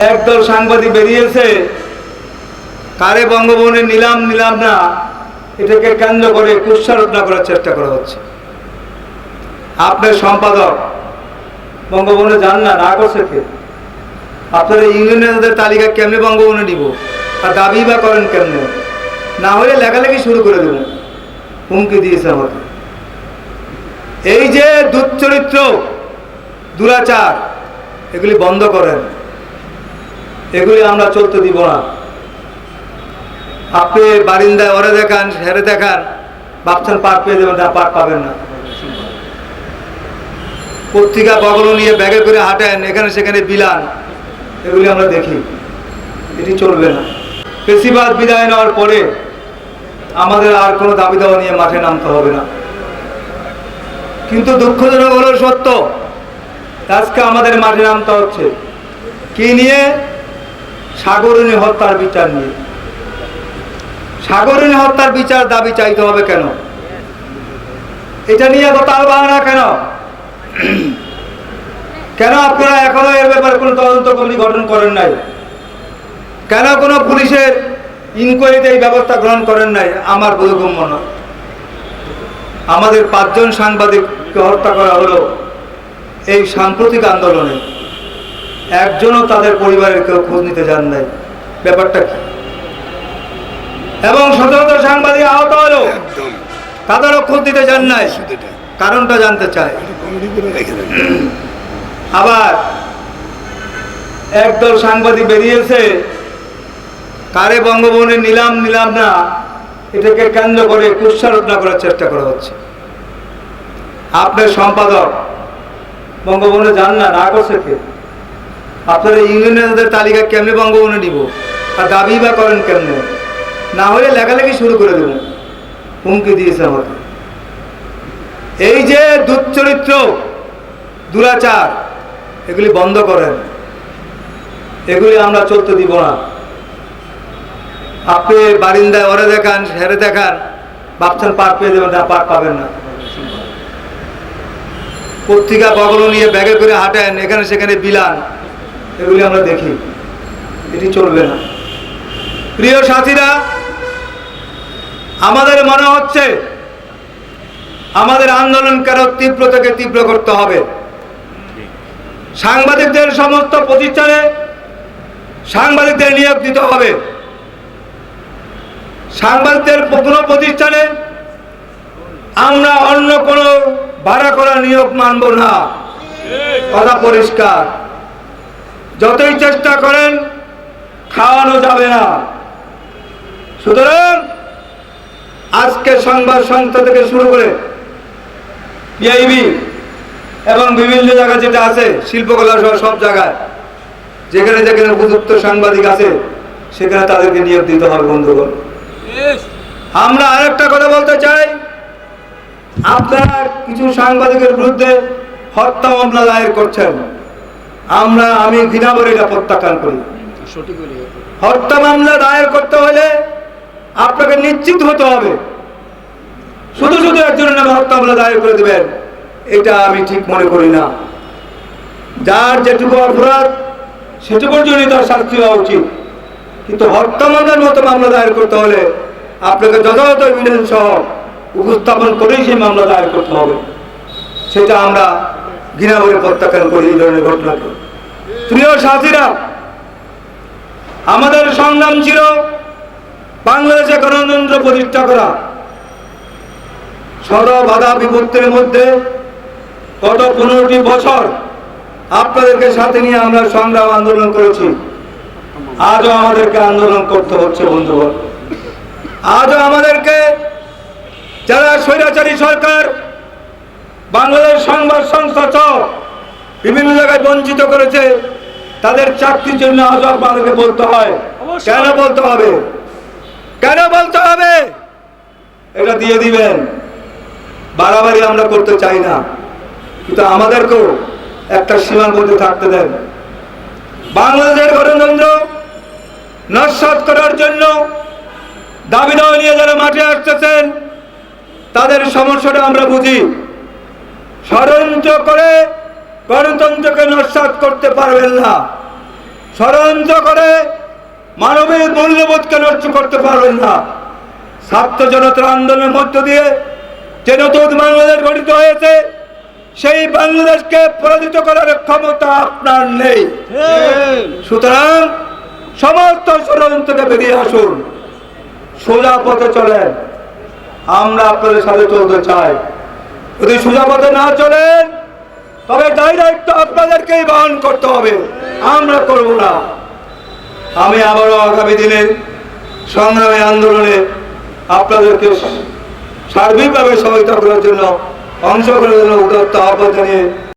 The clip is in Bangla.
একদল সাংবাদিক বেরিয়েছে। কারে বঙ্গভবনে নিলাম নিলাম না, এটাকে কেন্দ্র করে কুৎসারোপনা করার চেষ্টা করা হচ্ছে। আপনার সম্পাদক, বঙ্গভবনে যান না না করছে কে? আপনারা ইউনিয়নের তালিকা কেমনে বঙ্গভবনে নিব? আর দাবি বা করেন কেমনে? না হলে লেখালেখি শুরু করে দেব হুমকি দিয়েছে আমাকে। এই যে দুচ্চরিত্র, দুরাচার, এগুলি বন্ধ করেন। এগুলি আমরা চলতে দিব না। আপনি বারিন্দায় ওরে দেখান, হেরে দেখান ভাবছেন পার পেয়ে যাবেন না পার পাবেন না। পত্রিকা বগল নিয়ে ব্যাগে করে হাঁটেন, এখানে সেখানে বিলান, এগুলি আমরা দেখি। এটি চলবে না। বেশিরভাগ বিদায় নেওয়ার পরে আমাদের আর কোনো দাবি দাওয়া নিয়ে মাঠে নামতে হবে না। কিন্তু দুঃখজনক হলো সত্য, আজকে আমাদের মাঠে নামতে হচ্ছে। কি নিয়ে? সাগরিনী হত্যার বিচার নিয়ে। সাগরিনী হত্যার বিচার দাবি চাইতে হবে কেন? এটা নিয়ে তাল বাহানা কেন? কেন আপনারা এখনও এর ব্যাপারে কোনো তদন্ত কমিটি গঠন করেন নাই? কেন কোনো পুলিশের ইনকোয়ারিতে এই ব্যবস্থা গ্রহণ করেন নাই? আমার বোধগম্য নয় আমাদের পাঁচজন সাংবাদিককে হত্যা করা হলো এই সাম্প্রতিক আন্দোলনে। একজনও তাদের পরিবারের কেউ খোঁজ নিতে যান নাই। ব্যাপারটা কি? এবং শত সাংবাদিক আহত হলো। তাদেরও খোঁজ দিতে যান নাই। কারণটা জানতে চায় আবার একদল সাংবাদিক বেরিয়েছে। কারে বঙ্গভবনে নিলাম নিলাম না এটাকে কেন্দ্র করে কুৎসারোপনা করার চেষ্টা করা হচ্ছে। আপনার সম্পাদক বঙ্গভবনে যান না না করছে কে? আপনারা ইউনিয়নের তালিকা কেমনে বঙ্গভবনে নিব? আর দাবি বা করেন কেমনে? না হলে লেখালেখি শুরু করে দেব। হুমকি দিয়েছে আমাকে। এই যে দুচ্চরিত্র, দুরাচার, এগুলি বন্ধ করেন। এগুলি আমরা চলতে দিব না। আপনি বারিন্দায় ওরে দেখান হেরে দেখান, ভাবছেন পার পেয়ে দেবেন না পার পাবেন না। পত্রিকা বগল নিয়ে ব্যাগে করে হাঁটেন, এখানে সেখানে বিলান। এগুলি আমরা দেখি। এটি চলবে না। প্রিয় সাথীরা, আমাদের মনে হচ্ছে আমাদের আন্দোলনকে আরও তীব্র থেকে তীব্র করতে হবে? সাংবাদিকদের সমস্ত প্রতিষ্ঠানে সাংবাদিকদের নিয়োগ দিতে হবে। সাংবাদিকদের কোনো প্রতিষ্ঠানে আমরা অন্য কোনো ভাড়া করা নিয়োগ মানব না। কথা পরিষ্কার। যতই চেষ্টা করেন খাওয়ানো যাবে না। সুতরাং আজকে সংবাদ সংস্থা থেকে শুরু করে পিআইবি এবং বিভিন্ন জায়গায় যেটা আছে শিল্পকলা সহ সব জায়গায় যেখানে যেখানে উপযুক্ত সাংবাদিক আছে সেখানে তাদেরকে নিয়োগ দিতে হবে বন্ধুগণ। আমরা আরেকটা কথা বলতে চাই। আপনারা কিছু সাংবাদিকের বিরুদ্ধে হত্যা মামলা দায়ের করছেন। আমরা আমি ঘৃণা করে। এটা প্রত্যাখ্যান করি হত্যা মামলা দায়ের করতে হলে আপনাকে নিশ্চিত হতে হবে। শুধু শুধু একজনের নামে হত্যা মামলা দায়ের করে দেবেন এটা আমি ঠিক মনে করি না। যার যেটুকু অপরাধ সেটুকুর জন্যই তার শাস্তি হওয়া উচিত। কিন্তু হত্যা মামলার মতো মামলা দায়ের করতে হলে আপনাকে যথাযথ এভিডেন্স সহ উপস্থাপন করেই সেই মামলা দায়ের করতে হবে। সেটা আমরা ঘৃণা করে প্রত্যাখ্যান করি এই ধরনের ঘটনাকে প্রিয় সাথীরা, আমাদের সংগ্রাম ছিল বাংলাদেশে গণতন্ত্র প্রতিষ্ঠা করা। শত বাধা বিপত্তির মধ্যে গত পনেরোটি বছর আপনাদেরকে সাথে নিয়ে আমরা সংগ্রাম আন্দোলন করেছি। আজও আমাদেরকে আন্দোলন করতে হচ্ছে, বন্ধুগণ। আজও আমাদেরকে যারা স্বৈরাচারী সরকার বাংলাদেশ সংবাদ সংস্থা সহ বিভিন্ন জায়গায় বঞ্চিত করেছে। তাদের চাকরির জন্য আজও আমাদেরকে বলতে হয়। কেন বলতে হবে? কেন বলতে হবে? এটা দিয়ে দিবেন। বাড়াবাড়ি আমরা করতে চাই না। কিন্তু আমাদেরকেও একটা সীমার মধ্যে থাকতে দেন। বাংলাদেশের গণতন্ত্র নস্বাত করার জন্য দাবি দাওয়া নিয়ে যারা মাঠে আসতেছেন তাদের সমস্যাটা আমরা বুঝি। ষড়যন্ত্র করে গণতন্ত্রকে নস্বাত করতে পারবেন না। ষড়যন্ত্র করে মানবিক মূল্যবোধকে নষ্ট করতে পারবেন না। ছাত্র জনতার আন্দোলনের মধ্য দিয়ে যে নতুন বাংলাদেশ গঠিত হয়েছে, সেই বাংলাদেশকে পরাজিত করার ক্ষমতা আপনার নেই। সুতরাং সমস্ত ষড়যন্ত্রকে বেরিয়ে আসুন। সোজা পথে চলেন। আমরা আপনাদের সাথে চলতে চাই। যদি সোজা পথে না চলেন, তবে ডাইরেক্ট আপনাদেরকেই বহন করতে হবে। আমরা করব না। আমি আবারও আগামী দিনের সংগ্রামে আন্দোলনে আপনাদেরকে সার্বিকভাবে সহায়তা করার জন্য অংশগ্রহণের জন্য উদাত্ত আহ্বান জানিয়ে